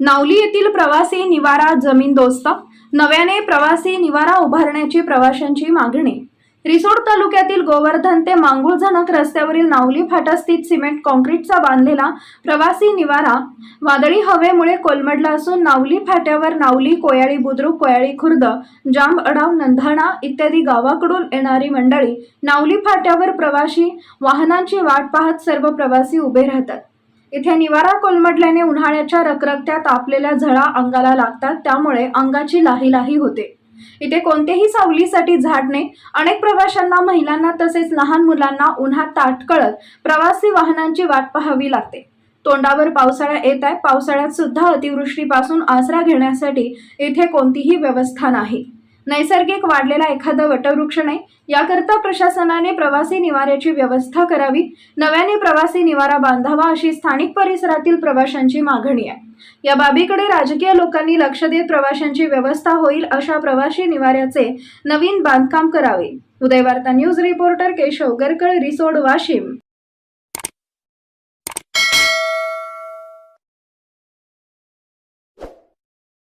नावली येथील प्रवासी निवारा जमीनदोस्त नव्याने प्रवासी निवारा उभारण्याची प्रवाशांची मागणी. रिसोड तालुक्यातील गोवर्धन ते मांगुळझणक रस्त्यावरील नावली फाटास्थित सिमेंट कॉन्क्रीटचा बांधलेला प्रवासी निवारा वादळी हवेमुळे कोलमडला असून नावली फाट्यावर नावली कोयाळी बुद्रुक कोयाळी खुर्द जांब अडाव नंधाणा इत्यादी गावाकडून येणारी मंडळी नावली फाट्यावर प्रवाशी वाहनांची वाट पाहत सर्व प्रवासी उभे राहतात. इथे निवारा कोलमडल्याने उन्हाळ्याच्या रखरखत्या तापलेल्या झळा अंगाला लागतात त्यामुळे अंगाची लाही लाही होते. इथे कोणत्याही सावलीसाठी झाडणे अनेक प्रवाशांना महिलांना तसेच लहान मुलांना उन्हात ताटकळत प्रवासी वाहनांची वाट पाहावी लागते. तोंडावर पावसाळा येत आहे. पावसाळ्यात सुद्धा अतिवृष्टीपासून आसरा घेण्यासाठी इथे कोणतीही व्यवस्था नाही. नैसर्गिक वाढलेला एखादा वटवृक्ष नाही. याकरता प्रशासनाने प्रवासी निवाऱ्याची व्यवस्था करावी. नव्याने प्रवासी निवारा बांधावा अशी स्थानिक परिसरातील प्रवाशांची मागणी आहे. या बाबीकडे राजकीय लोकांनी लक्ष देत प्रवाशांची व्यवस्था होईल अशा प्रवासी निवाऱ्याचे नवीन बांधकाम करावे. Udayvarta news reporter Keshav Garkal Risod Washim.